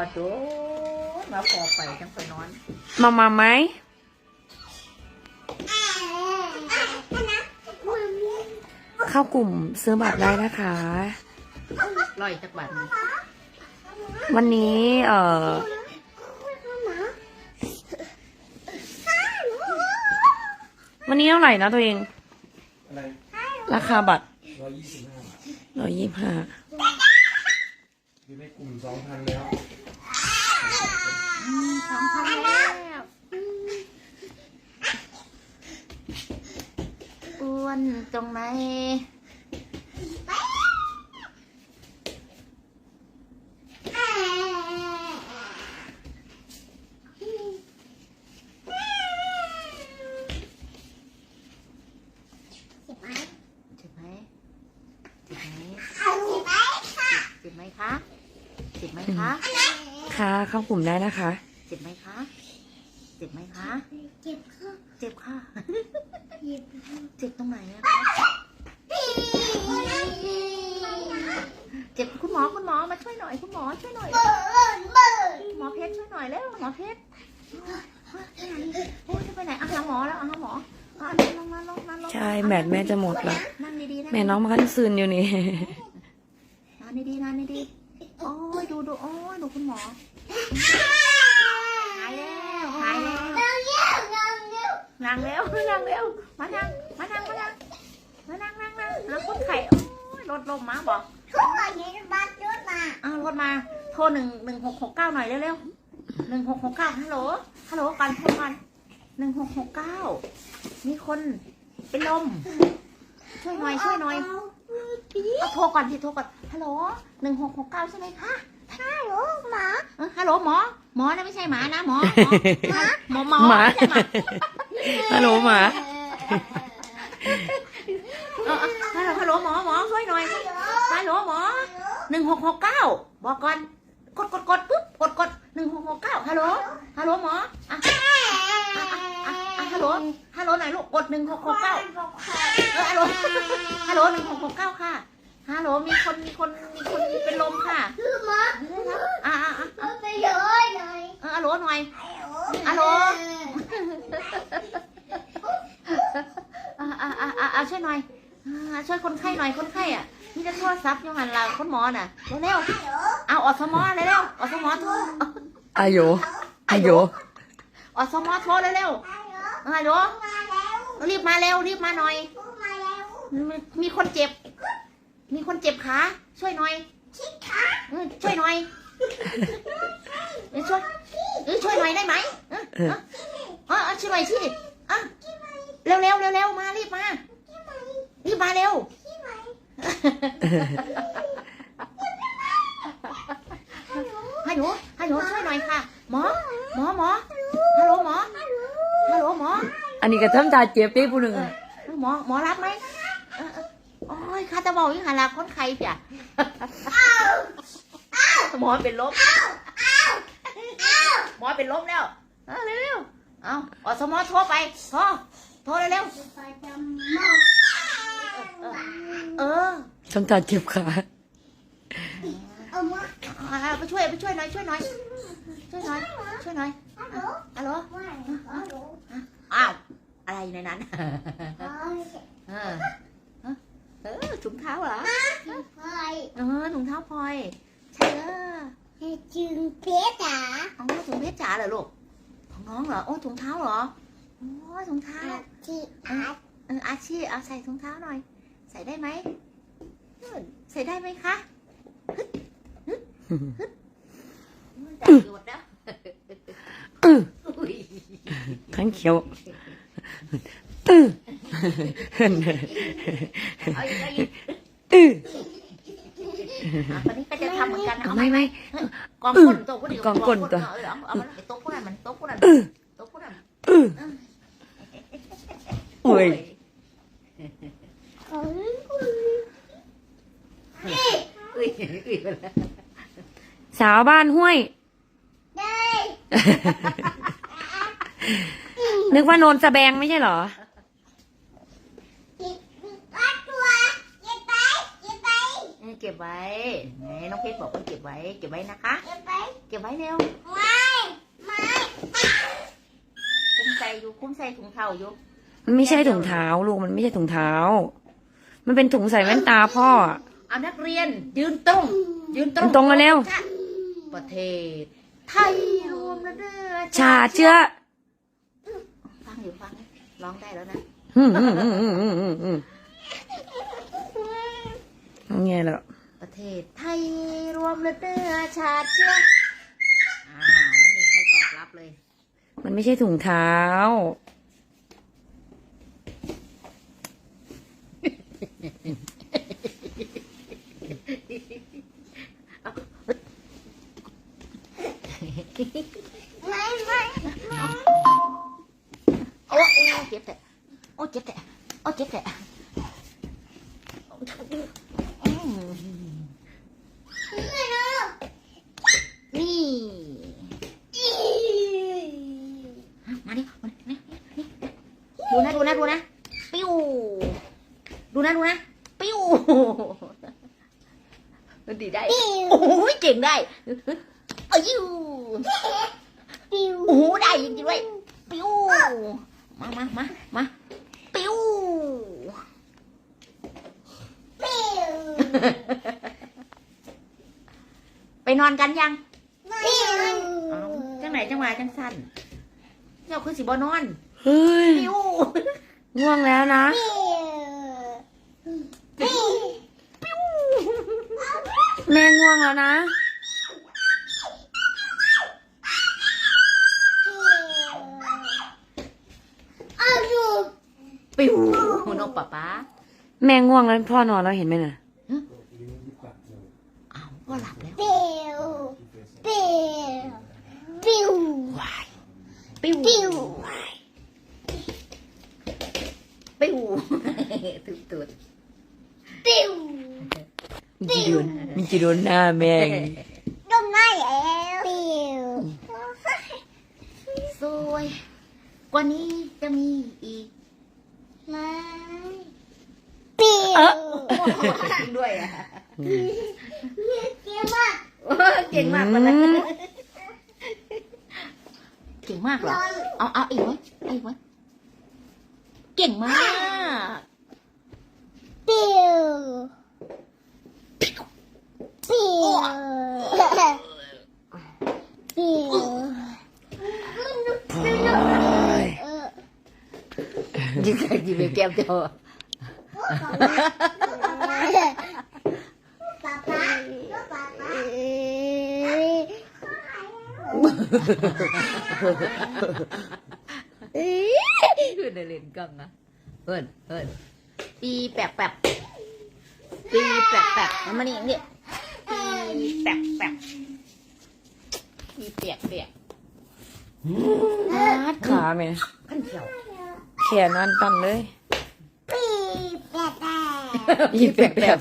พอโดนมาพอไปจังไปนอน มามาไหมเข้ากลุ่มซื้อบัตรได้นะคะ ร้อยจักบาทนี่วันนี้เอ่อวันนี้เท่าไหร่นะตัวเอง อะไรราคาบัตรร้อยยี่สิบห้าบาทร้อยยี่ห้าอยู่ในกลุ่มสองพันแล้ว สองพันแล้วอ้วนตรงไหนเจ็บไหมจ็บไหมจ็บไหมคะเจ็บไหมคะ ค่ะเข้ากลุ่มได้นะคะ เจ็บไหมคะ เจ็บไหมคะ เจ็บค่ะ เจ็บค่ะ เจ็บเจ็บตรงไหนอะเจ็บคุณหมอคุณหมอมาช่วยหน่อยคุณหมอช่วยหน่อยเบิร์นเบิร์นหมอเพชรช่วยหน่อยแล้วหมอเพชรโอ้ยจะไปไหนอะหาหมอแล้วอะหาหมออะนั่งลงนั่งลงนั่งลงใช่แมทแม่จะหมดละนั่งดีๆนั่งแม่น้องมาคันซืนอยู่นี่นั่งดีๆนั่งดีๆโอ้ยดูดูโอ้ยดูคุณหมอ หายแล้วหายแล้วนั่งเยี่ยวนั่งเยี่ยวนั่งเร็วนั่งเร็วมานั่งมานั่งมานั่งมานั่งนั่งนั่งแล้วคนไข้โอ้ยรถลมมาบอกรยศมาอ้าวรถมาโทรหนึ่งหนึ่งหกหกเก้าหน่อยเร็วๆหนึ่งหกหกเก้าฮัลโหลฮัลโหลกันโทรกันหนึ่งหกหกเก้ามีคนเป็นลม ช่วยหน่อยช่วยหน่อยเอาโทรก่อนทีโทรก่อนฮัลโหลหนึ่งหกหกเก้าใช่ไหมคะ ฮัลโหลหมาเออฮัลโหลหมอ หมอนะไม่ใช่หมานะหมอหมอหมอหมาไม่ใช่หมาฮัลโหลหมาเออเออฮัลโหลฮัลโหลหมอหมอช่วยหน่อยฮัลโหลหมอหนึ่งหกหกเก้าบอกก่อนกดกดกดปุ๊บกดกดหนึ่งหกหกเก้าฮัลโหลฮัลโหลหมออะอะอะอะอะฮัลโหลฮัลโหลไหนอยลูกกดหนึ่งหกหกเก้าเออฮัลโหลฮัลโหลหนึ่งหกหกเก้าค่ะ ฮัลโหลมีคนมีคนมีคนเป็นลมค่ะคือหมาอะอะอะเอาไปเลยหน่อยเออฮัลโหลหน่อยฮัลโหลอะอะอะอะอะช่วยหน่อยอ่าช่วยคนไข้หน่อยคนไข้อะนี่จะโทรศัพท์อยู่หันหลังคนหมอน่ะเร็วๆเอาอสมอเร็วๆอสมอโทรอายุอายุอสมอโทรเร็วๆฮัลโหลมาแล้วรีบมาเร็วรีบมาหน่อยมาแล้วมีมีคนเจ็บ มีคนเจ็บขาช่วยหน่อยชิดขาเออช่วยหน่อยเออช่วยเออช่วยหน่อยได้ไหมเออเออเออเออช่วยหน่อยสิอะเร็วเร็วเร็วเร็วมารีบมารีบมาเร็วฮัลโหลฮัลโหลช่วยหน่อยค่ะ หมอ หมอหมอฮัลโหลหมอฮัลโหลหมอ อันนี้ก็ทำตาเจ็บดิผู้หนึ่งเออหมอหมอรับไหมเออเออ โอ้ยข้าจะบอกยังหาลาคนไข้เปียหมอเป็นลมหมอเป็นลมแล้วเออเร็วๆเอาอสมอโทรไปโทรโทรเร็วไปจำมาๆเออทำตาเจ็บขาเอามาอ่าไปช่วยไปช่วยหน่อยช่วยหน่อยช่วยหน่อยช่วยหน่อยฮัลโหลฮัลโหลว่าฮัลโหลอ้าวอะไรในนั้นเฮ้ยเออเออถุงเท้าเหรอเฮ้ยเออถุงเท้าพลอยใช่เออให้จึงเพชรจ๋าอ๋อถุงเพชรจ๋าเหรอลูกของน้องเหรอโอ้ถุงเท้าเหรอโอ้ถุงเท้าที่อาร์ตเอออาชีเอาใส่ถุงเท้าหน่อย ใส่ได้ไหมเออใส่ได้ไหมคะฮึดฮึดฮึดจับหยดแล้วอื้ออุ้ยทั้งเขียว อื้อเอาอีกเอาอีกอื้ออะตอนนี้ก็จะทำเหมือนกันเอาไหมไม่ไม่กองก้นตัวผู้เดียวกองก้นตัว เออเอาเอามันไปโต๊ะผู้นั้นมันโต๊ะผู้นั้นอื้อโต๊ะผู้นั้นอื้อโอ้ยของคุณอุ้ยอุ้ยไปแล้วสาวบ้านห้วยได้นึกว่าโนนสะแบงไม่ใช่เหรอ จิบปัดตัวจิบไปจิบไป เออเก็บไว้ไหนน้องเพชรบอกว่าเก็บไว้ เก็บไว้นะคะเก็บไปเก็บไว้เร็วไม่ไม่คุ้มใส่อยู่คุ้มใส่ถุงเท้าอยู่มันไม่ใช่ถุงเท้าลูกมันไม่ใช่ถุงเท้า มันเป็นถุงใส่แว่นตาพ่ออะเอานักเรียน ยืนตรง ยืนตรยืงนตรงมาเร็วค่ะประเทศ ไทยรวมแล้วเด้อชาเชื้อฟังอยู่ฟังร้องได้แล้วนะ อืมอืมอืมอืมอืมอืมอืมเอาไงล่ะ ประเทศไทยรวมแล้วเด้อชาติเชื้ออ่าไม่มีใครตอบรับเลย มันไม่ใช่ถุงเท้า ไม่ไม่โอ้โอ้เจ็บแต่โอ้เจ็บแต่โอ้เจ็บแต่อืมไม่รู้ นี่อีมาดิมาดินี่ดูนะดูนะดูนะปิ้วดูนะดูนะปิ้วดีได้ โอ้ยเก่งได้เอ้ยปิวโอ้โหได้จริงๆด้วยปิ้วมามามามาปิ้วปิว นอนกันยังปิวเอาจังไหนจังหวะจังสั้นเจ้าคือสิบอนอนเฮ้ยปิ้วง่วงแล้วนะปิวปิวแม่ง่วงแล้วนะเอาอยู่ปิ้วนกป๊าป๊าแม่ง่วงแล้วพ่อนอนแล้วเห็นไหมน่ะ ลิ้นยุบกัดเลย อ้าวก็หลับแล้ว ปิว ปิวปิววายปิ้วปิวปิ้วตุดตุดปิวมันจะโดนมันจะโดนหน้าแม่ไงดมไม่แล้วปิวสวยกว่านี้จะมีอีกไม่ปิวจริงด้วยอะเก่งมาก เก่งมากเลยเก่งมากเหรอ เอาเอาอีกไหมเอาอีกไหมเก่งมาก ปิวปิวปิวโอ้ยเออยิงใครยิงไปแก้มเจ้าป๊าป๊าป๊าป๊า ขึ้นในเลนกล้องนะเพิ่นเพิ่นปีแปบแปบปีแปบแปบมันมานี่เนี่ยปีแปบแปบปีเปียกเปียกนาดขาแม่ขั้นเขียวแขนนั่นตันเลย ปีแปะแปะอีแปบแบบ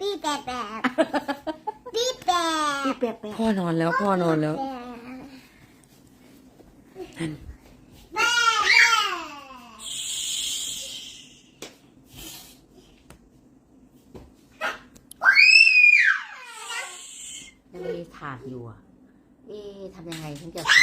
ปีแปะแปะปีแปะปีแปบแปบพ่อนอนแล้วพ่อนอนแล้ว นั่นแปะยังมีถาดอยู่อะ เอ๊ะทำยังไงถึงจะใส่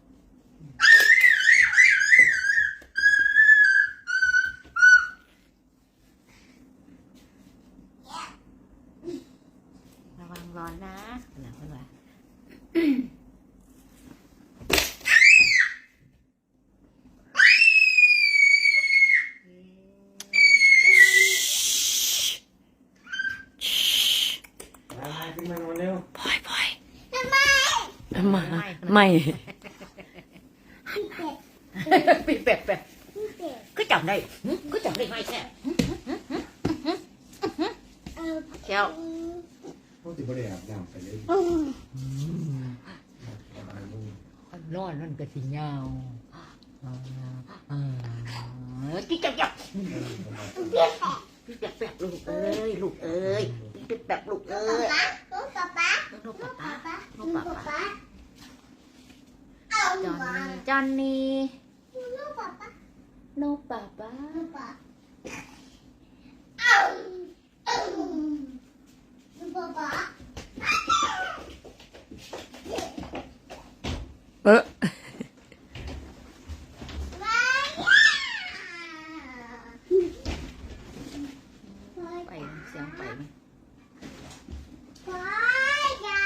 พลอยพลอยทำไมทำไมไม่มไม่พี่เป็ดปีเป็ดเป็ดพี่เป็ดก็จำได้หึก็จำได้ไงแค่เออเชียวพวกติบริอาบน้ำไปเลยอืมประมาณนู้นนอนนั่นก็สิยาวอ่าอ่ากิ๊กจับจับพี่แบบแบบลูกเอ้ยลูกเอ้ยพี่แบบแบบลูกเอ้ยลูกป๊าป๊าลูกลูป๊ากป๊าป๊าป๊าลูลูกกป๊าป๊าป๊าป๊าเอา จอนมานี่จอนนี่ลูกป๊าป๊าลูกป๊าป๊า ลูกป๊าเอาเอาลูกป๊าป๊า เออ ว้าย ไปเสียงไปไหม ว้ายอย่า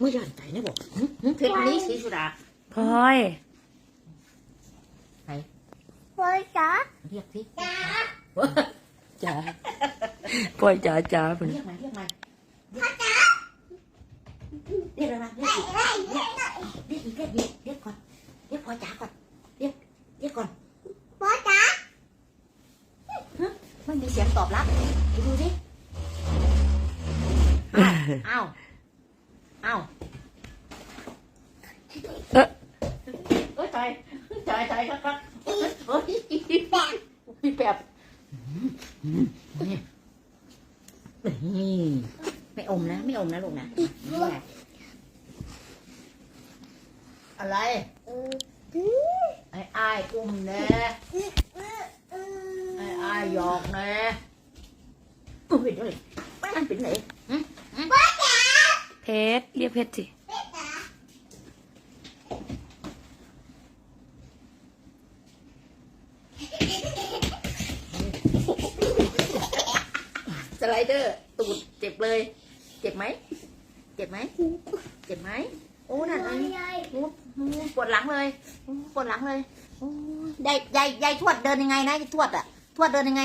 ไม่ย่านใจนะบอกเทคนิคสีสุดาพลอยพ่อจ๋าเรียกสิจ๋าจ๋าพลอยจ๋าจ๋าเป็นเรียกมาเรียกมาพ่อจ๋าเรียกอะไรมาเรียกไล่อีกไล่ไล่เรียกอีกเรียกอีกเรียกก่อนเรียกพ่อจ๋าก่อนเรียกเรียกก่อนพ่อจ๋าไม่มีเสียงตอบรับไปดูสิอ้าว อ้าวเออเอ้ยใจใจใจครับครับเฮ้ยพี่แบบนี่ไม่อมนะ ไม่อมนะลูกนะนี่ไงอะไรเออไอ้อ้ายอุ้มแน่เออเออไอ้อ้ายหยอกแน่อุ้ยเดี๋ยวมันเป็นไหน เพชรเรียกเพชรสิสไลเดอร์ตูดเจ็บเลย เจ็บไหม เจ็บไหมเจ็บไหมโอ้นั่นไอ้ยายโอ้ปวดหลังเลยโอ้ปวดหลังเลยโอ้ยายยายยายทวดเดินยังไงนะยายทวดอะทวดเดินยังไง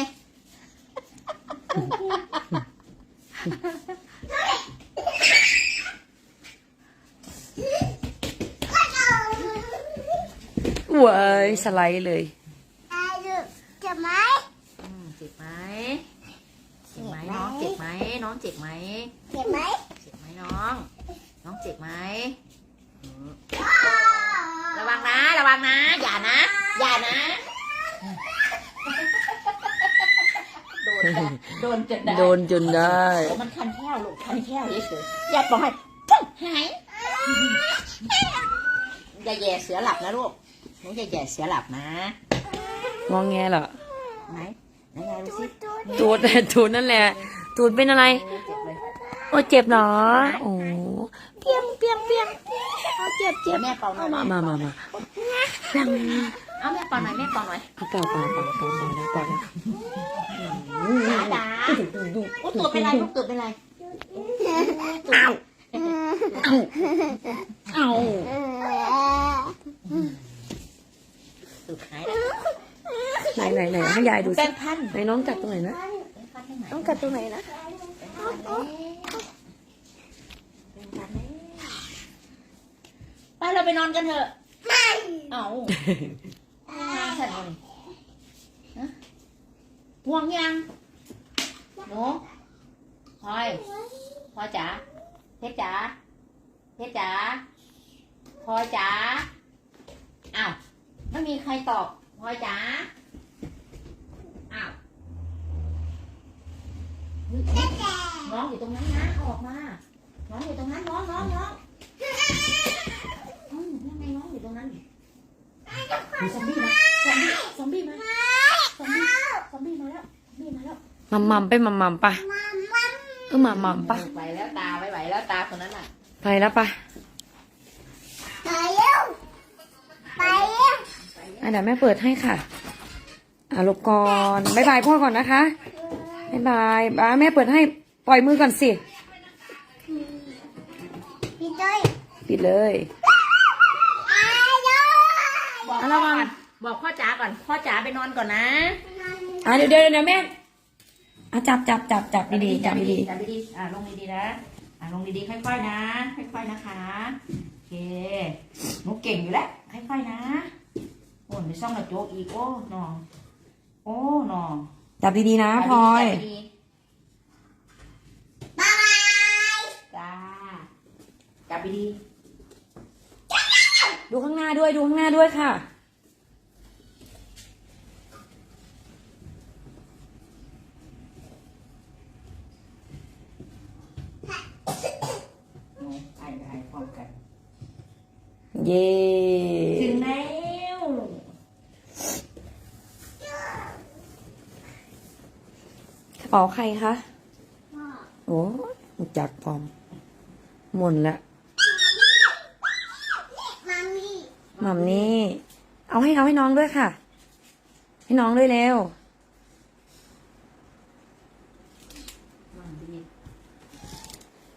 เว้ยสไลด์เลยตายลูกจะไหมอืมเจ็บไหมเจ็บไหมน้องเจ็บไหมน้องเจ็บไหมเจ็บไหมเจ็บไหมน้อง น้องเจ็บไหมอืมระวังนะระวังนะ อย่านะ อย่านะ โดนจ้ะโดนจนได้โดนจนได้โอ้มันคันแค่วลูกคันแค่วเฉยๆอย่าปล่อยปุ๊บหายอย่าแย่เสือหลับนะลูกห นูอย่าแย่เสือหลับนะงองแงเหรอไหนไหนยายดูสิตูดตูดนั่นแหละ ตูดเป็นอะไรโอ้เจ็บเลยโอ้เจ็บเหรอโอ้เปียงเปียงเปียงเอาเจ็บเจ็เดี๋ยบวแม่เป่าหน่อยมามามามาเอาแม่เป่าหน่อยแม่เป่าหน่อยเอาเป่าเป่าเป่าเป่าเป่าแล้วเป่าแล้วจ๋าจ๋าโอ้ตัวเป็นไรลูกตัวเป็นไรอ้าวอ้าวตัว หายแล้วไหนไหนไหนให้ยายดูแป้สิงพันไหนน้องจับตรงไหนนะแป้งพันให้ไหนน้องกัดตรงไหนนะไปเราไปนอนกันเถอะไม่เอางานฉันเลยนะห่วงยังหนูพลอยพลอยจ๋าเพชรจ๋าเพชรจ๋าพลอยจ๋าอ้าว ไม่มีใครตอบพลอยจ๋าอ้าวเฮ้ยน้องอยู่ตรงนั้นนะเอาออกมา น้องอยู่ตรงนั้นน้องน้องน้องอืมยังไงน้องอยู่ตรงนั้นมีซอมบี้มาซอมบี้ซอมบี้มาซอมบี้ซอมบี้มาแล้วซอมบี้มาแล้วมัมมัมไปมัมมัมปะมามาเออมัมมัมปะไปแล้วตาไม่ไหวแล้วตาคนนั้นอะไปแล้วปะ อะเดี๋ยวแม่เปิดให้ค่ะ อะหลบก่อนบายบายพ่อก่อนนะคะบายบายบ้าแม่เปิดให้ปล่อยมือก่อนสิ พี่จ้อยปิดเลยไปเร็วบอกอะพ่ระอวังก่อนบอกพ่อจ๋าก่อน พ่อจ๋าไปนอนก่อนนะอะเดี๋ยวเดี๋ยวเดี๋ยวแม่อะจับจับจับจับดีๆจับดีจับดีๆอะลงดีๆนะอะลงดีๆค่อยๆนะ ค่อยๆนะคะ โอเคหนูเก่งอยู่แล้ว ค่อยๆนะ โอ้ยไปซ่องกระโจกอีกโอ้หนอโอ้หนอๆจับดีๆนะพลอยจับดีบายๆจ้าจับดีดูข้างหน้าด้วยดูข้างหน้าด้วยค่ะ ๆหนูไอ้ไอ้พร้อมกัน เย้ ถึงแล้ว กระเป๋าใครคะพ่อโอ้จักพร้อมหมุนละมามีหม่ำนี่ เอาให้เอาให้น้องด้วยค่ะ ให้น้องด้วยเร็ว มันดี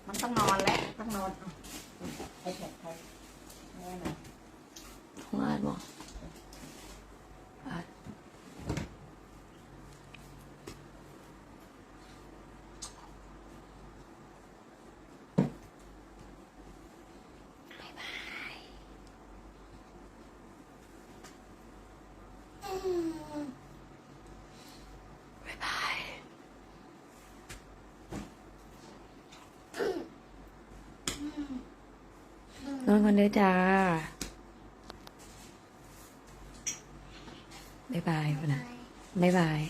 มันต้องนอนแล้ว ต้องนอนเอาใครแขกใครแม่น่ะ ของอาดบอกอาดนอนกัน เด้อจ้า บ๊ายบายพ่อนะบ๊ายบาย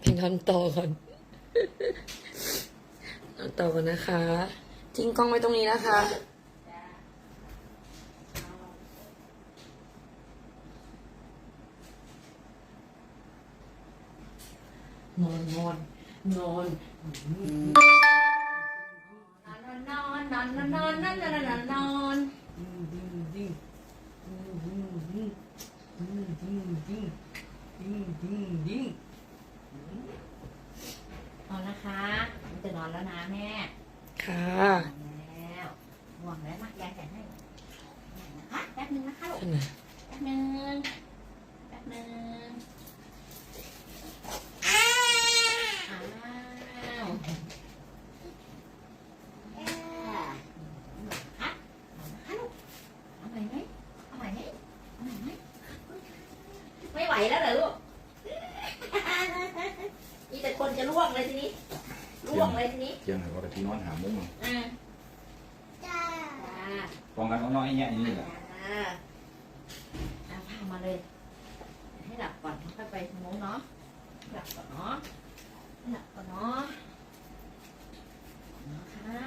พี่นอนต่อก่อนนอนต่อก่อนนะคะ ทิ้งกล้องไว้ตรงนี้นะคะ นอนนอ นอนนอนนอนนอนนอนนอนนอนนอนนอนนอนนอนนะคะมันจะนอนแล้วนะแม่ค่ะแล้วง่วงแล้วนะยายแต่ให้นะคะแป๊บนึงนะคะลูกแป๊บนึงแป๊บนึง อ้าวฮะฮะลูกเอาใหม่ไหมเอาใหม่ไหมเอาใหม่ไหมไม่ไหวแล้วเหรอลูกมีแต่คนจะล่วงเลยทีนี้ล่วงเลยทีนี้เจียงให้ว่าที่นอนหามุ้งอ่าจ้าจ้าป้องกันเอาน้อยแง่นี่แหละจ้าเอาผ้ามาเลย ให้หลับก่อนค่อยไปทางโน้นเนาะ หลับก่อนเนาะ ให้หลับก่อนเนาะนะคะ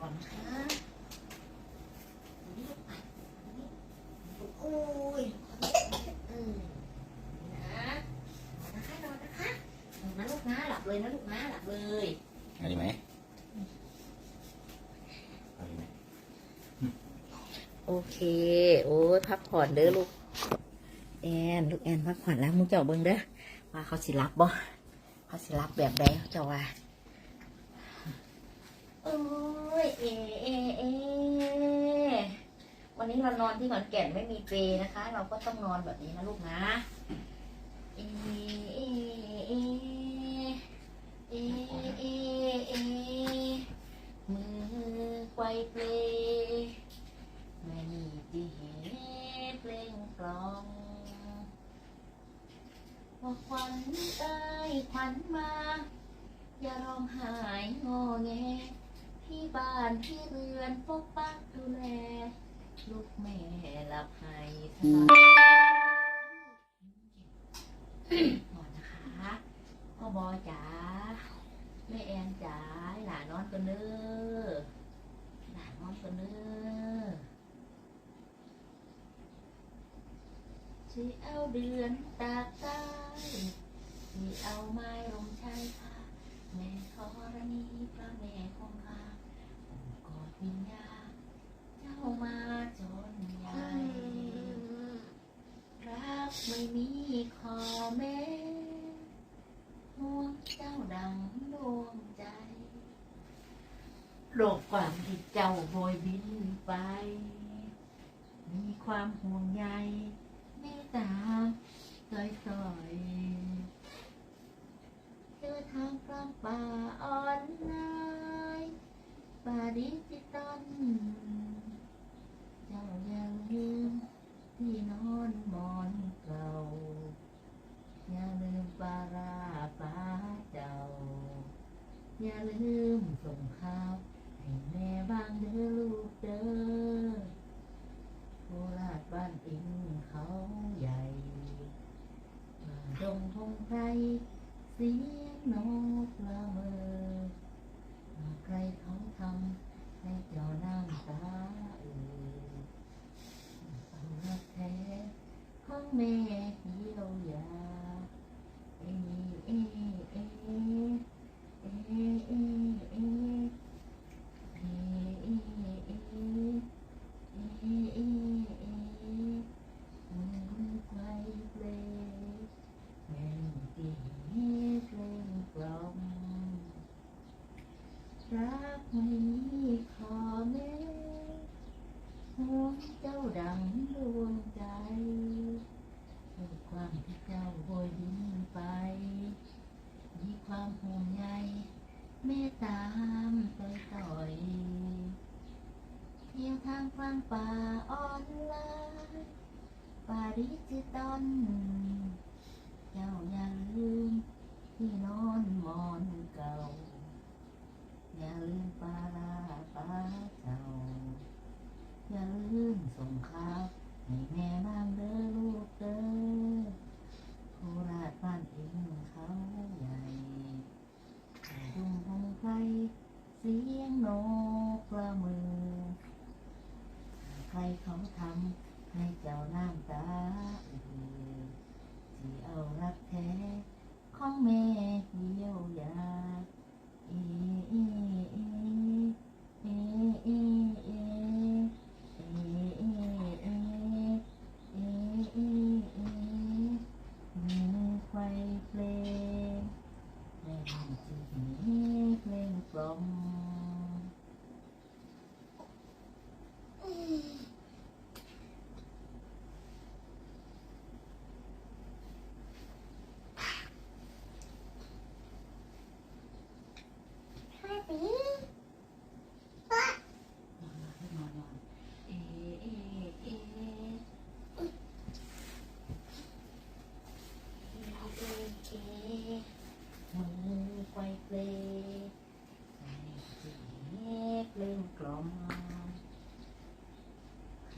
ก่อนนะคะนี่ลูกไปนี่โอ้ยอืมนะนอนนะคะนอนนะคะนอนนะลูกนะหลับเลยนะลูกนะหลับเลยเอะไรไหมเอะไรไหมโอเค โอ้ยพักผ่อนเด้อลูกแอน ลูกแอนพักผ่อนแล้วมึงเจ้าเบิ่งเด้อว่าเขาสิรับบ่ เขาสิรับแบบใดเขาเจ้าว่าโอ้ยเอเอเอวันนี้เรานอนที่ขอนแก่นไม่มีเปลนะคะ เราก็ต้องนอนแบบนี้นะลูกนะเอเอเอเอเอเอมือไกวเปล ว่าควันเอ้ยควันมา อย่าร้องไห้งอแง ที่บ้านที่เรือนปกปักดูแล ลูกแม่หลับให้สบายก่อนนะคะพ่อบอจ๋าแม่แอนจ๋าหลานนอนกันเด้อหลานนอนกันเด้อที่เอาเดือนตากต้ ที่เอาไม้ลงชายคาแม่ธรณีพระแม่คงคาโอบกอดวิญญาเจ้ามาจนใหญ่รักไม่มีขอแม่ห่วงเจ้าดังดวงใจ โลกความที่เจ้าโบยบินไป มีความห่วงใยเมตตาซอยๆ ดินทางกลางป่าอ่อนไลยป่าดิจิตอลเจ้ายังลืมที่นอนหมอนเก่าอย่าลืมปาราป้าเจ้า อย่าลืมส่งข้าวให้แม่บ้างเด้อลูกเด้อโคราชบ้านอิงเขาใหญ่มาดงทงไพร เสียงนกละเมอใครเขาทำให้เจ้าน้ำตา อนมอนเก่า อย่าลืมปลาราปลาเจ้า อย่าลืมส่งข้าวให้แม่บ้านเด้อลูกเด้อโคราชบ้านเองเขาใหญ่ยุ่งพงไฟเสียงนกกระมือ ใครเขาทำให้เจ้าน้ำตาอือที่เอารักแท้ ของแม่เยียวยาเอเอเอเอเอเอเพลงเพลงจีเพลงกลม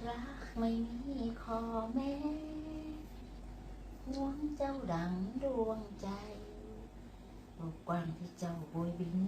รักไม่มีขอแม่ห่วงเจ้าดังดวงใจโลกว้างที่เจ้าโบยบิน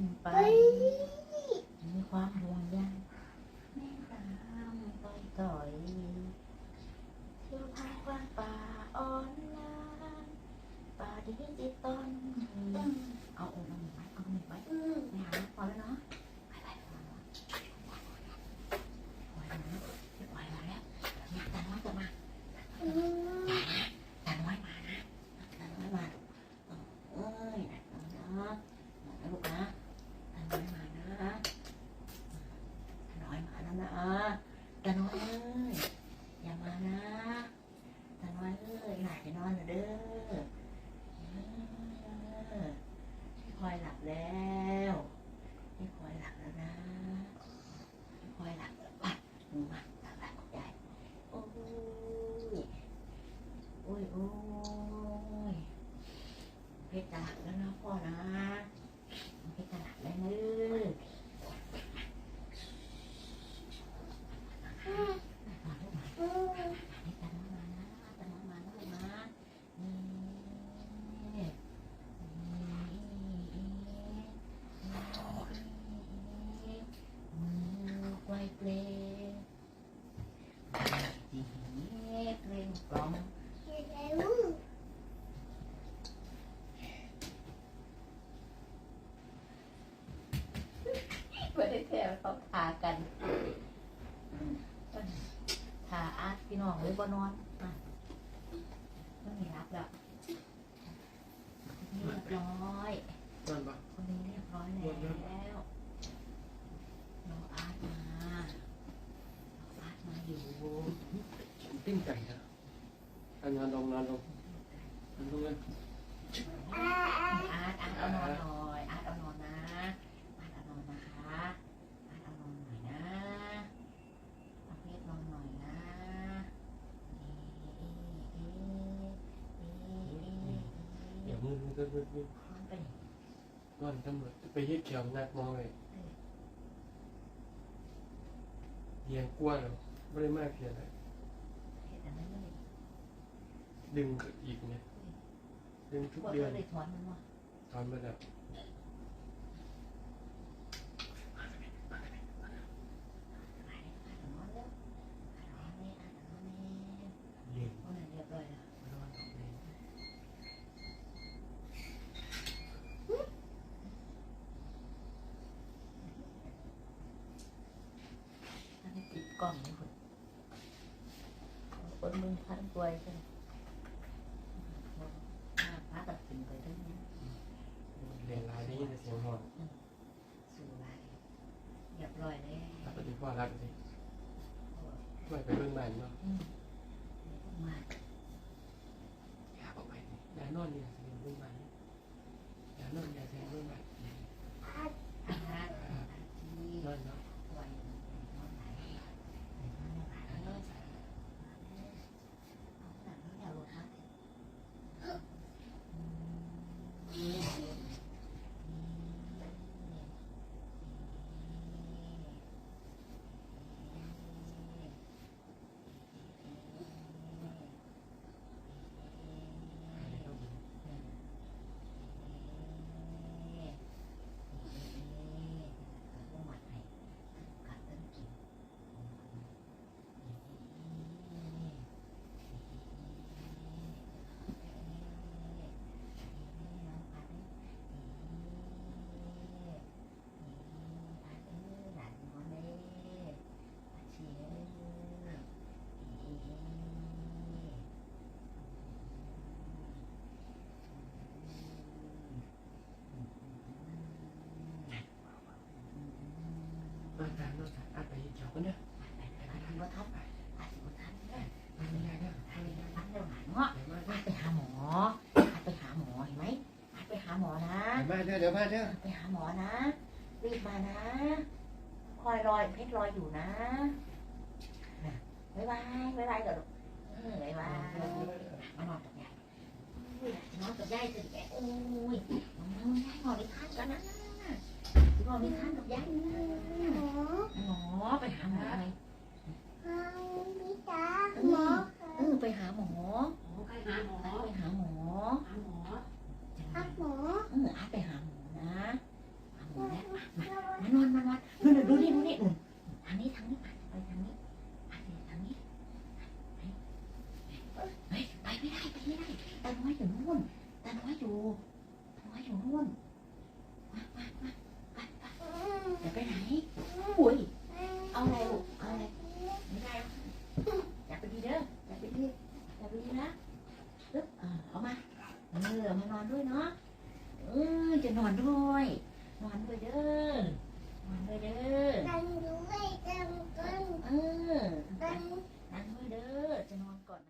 บนอนมาไม่มีรับแล้วเรียบร้อยคนนี้เรียบร้อยแล้วเราอาร์ตมาเราอาร์ตมาอยู่ติ้งไก่ ดี๋ยวมึงมึงก็มึงมึงมันเป็นอนตำรวจไปยึดเขียวนักมองเลยเฮียงกลัวเหรอไม่ได้มากเพียงไรเหตุอะไรเลยดึงอีกเนี่ยดึงทุกเดือนถอนมันวะถอนมาแล้ว ไปนอนแล้วนอนนี่อาร์ตนอนนี่ ยิง โอ้ยเรียบร้อยแล้ว นอนตรงนี้ อันนี้ติดกล้องนี่คุณคนมึงพันตัวใช่ไหมพาตัดสินไปทั้งนี้ เรียนรายได้ยินแต่เสียงหอนสู่ไรเรียบร้อยเลยรับปฏิพ่อรักสิช่วยไปเรื่องบ้านเนาะอืมมาอย่าออกไปอย่านอนอย่าเสียงเรื่องบ้านอย่านอนอย่าเสียงเรื่องบ้าน อาหารที่ นอนเนาะ ไว้นอนไหนนอนไหนนอนไหนเอาหนังนี่เอาลงท้าย นอนตามนอนตามอั อกยายนะหมอไปหาหมออะไหมมิตาหมอเออไปหาหมอไปหาหมอไปหาหมอหาหมออักหมอเออไปหาหมอนะหาหมอแล้วมานอนมานอนดูหน่ดูนี่ดูนี่นู่นทางนี้ทางนี้ไปทางนี้ไปทางนี้เฮ้ยไปไม่ได้ไปไม่ได้ตาน้อยอยู่นู่นตาน้อยอยู่ตาน้อยอยู่นู่นมามามาไปไปอย่าไปไหนอุ้ยเอาอะไรลูกเอาอะไรไม่ได้อย่าไปดีเด้ออย่าไปดีอย่าไปดีนะปึ๊บอ่าเอามา เออมานอนด้วยเนาะเออจะนอนด้วย นอนด้วยเด้อนอนด้วยเด้อดังด้วยดังกันเออดังนั่งด้วยเด้อจะนอนก่อนนะ